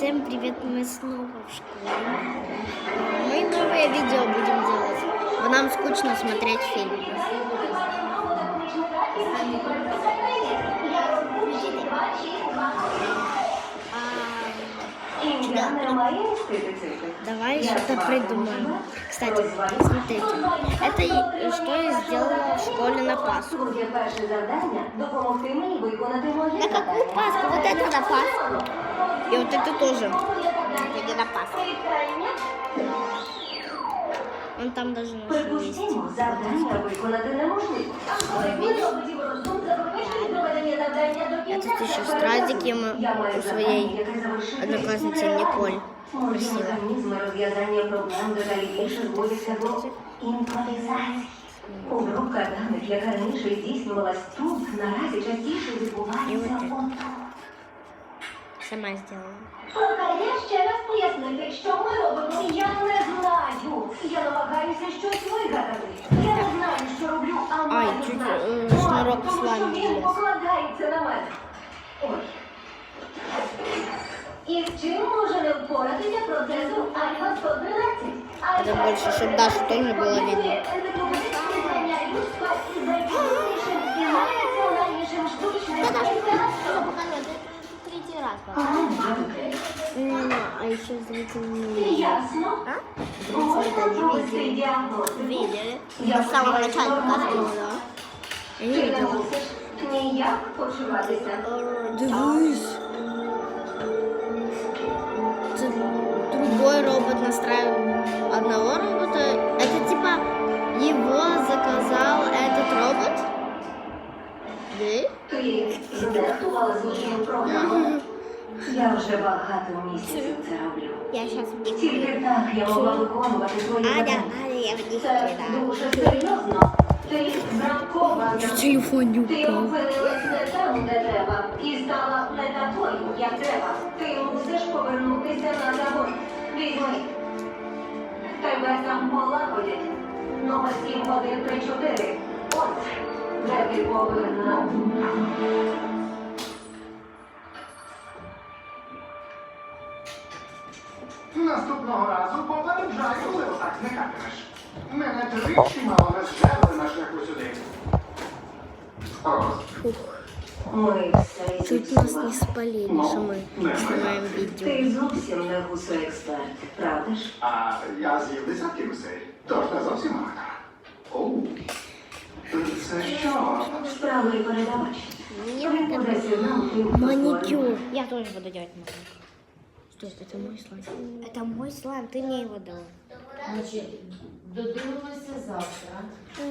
Всем привет, мы снова в школе. Мы новое видео будем делать. Нам скучно смотреть фильм. Давай что-то придумаем. Кстати, смотрите, это и- что я сделала в школе на Пасху. Друге перше завдання допомогти мені виконати моє На какую завдання. Пасху? Вот это на Пасху. И вот это тоже. Это на Пасху. Он там даже нашел есть. Припустімо, завдання виконати неможливо. Але ви робите розум забезпечити проведення завдання до Я кінця. тут еще стразик ему Я маю у завдання, своей яке завершити одноклассницы існує. Николь. Мої Красиво. механізми розв'язання проблем детальніше зводяться до імпровізації. Обробка даних, яка раніше здійснювалась тут, наразі частіше І відбувається от так. онлайн. Сама сделала. Прохання ще раз пояснити, що ми робимо. Я не знаю. Я намагаюся щось вигадати. Я не знаю, що роблю, а Ай, маю чуть, знати. е, Маю, шнурок тому що слайм він вліз. покладається на мене. Это больше, чтобы Дашу тоже было видно. Енциклопедичне знання людства із найпотужнішим і найраціональнішим штучним інтелектом. Третий раз. А, А еще зрители не видели. Ясно. А? Можна Зрители не провести видели. діагностику. Видели. Я Я с самого сподіваюся, начала нормально. показывала. Я не Ти не видела. мусиш ніяк почуватися. другой робот настраивал одного робота. Это типа его заказал этот робот? Да? Ти задефтувала злочинну програму. Я вже багато місяців це роблю. Я сейчас в них Тільки так я могла виконувати свої Аня, завдання. Аня, я в них Це дуже серйозно. Ти бранкована. телефон не Ти опинилась не там, де треба, і стала не такою, як треба. Ти мусиш повернутися на завод. Візьми. Там полагодять. Номер 7134. Ось, де ти повинна. Наступного разу попереджаю, коли отак не катимеш. Мене тричі мало зжерли на шляху сюди. О, Ми все Чуть нас не зіпсували. спалили, что мы снимаем видео. Ти зовсім не гусоексперт, правда ж? а я з'їв десятки гусей, тож не зовсім аматор. Оу. Це що? Справий передавач. Він Нет, буде сигнал тим, хто Маникюр. створює. Я тоже буду делать маникюр. Стой, это мой слайм. Это мой слайм, ты мне его дала. Значить, додивимося завтра. Всем